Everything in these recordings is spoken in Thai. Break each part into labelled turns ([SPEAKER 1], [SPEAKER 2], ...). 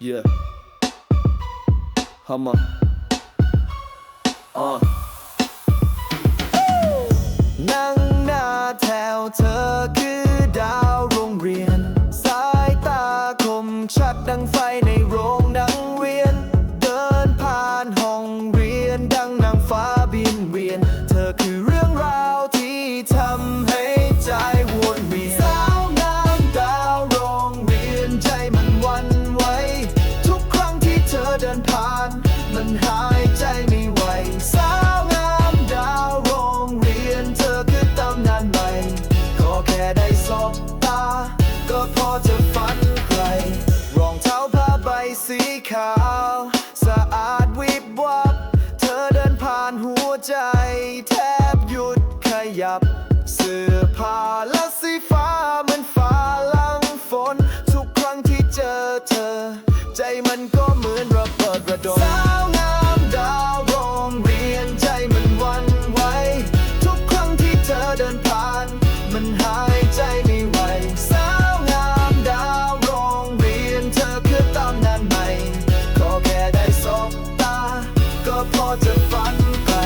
[SPEAKER 1] Yeah. Hammer. Uh. นั่งหน้าแถวเธอคือดาวโรงเรียน สายตาคมชัดดังไฟในโรงินผ่าน มันหายใจไม่ไหวสาวงามดาวโรงเรียนเธอคือตำนานใหม่ขอแค่ได้สบตา ก็พอจะฝันใคร รองเท้าผ้าใบสีขาว สะอาดวิบวับ เธอเดินผ่านหัวใจ แทบหยุดขยับ เสื้อผ้า ใจมันก็เหมือนระเบิดระดมสาวงามดาวโรงเรียนใจมันวันไหวทุกครั้งที่เธอเดินผ่าน มันหายใจไม่ไหวสาวงามดาวโรงเรียนเธอคือตำนานใหม่ขอแค่ได้สบตา ก็พอจะฝันไกล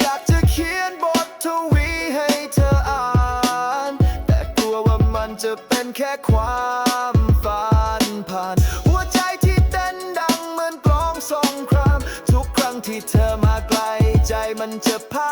[SPEAKER 1] อยากจะเขียนบททวีให้เธออ่าน แต่กลัวว่ามันจะเป็นแค่ความ ที่เธอมาไกลใจมันจะพา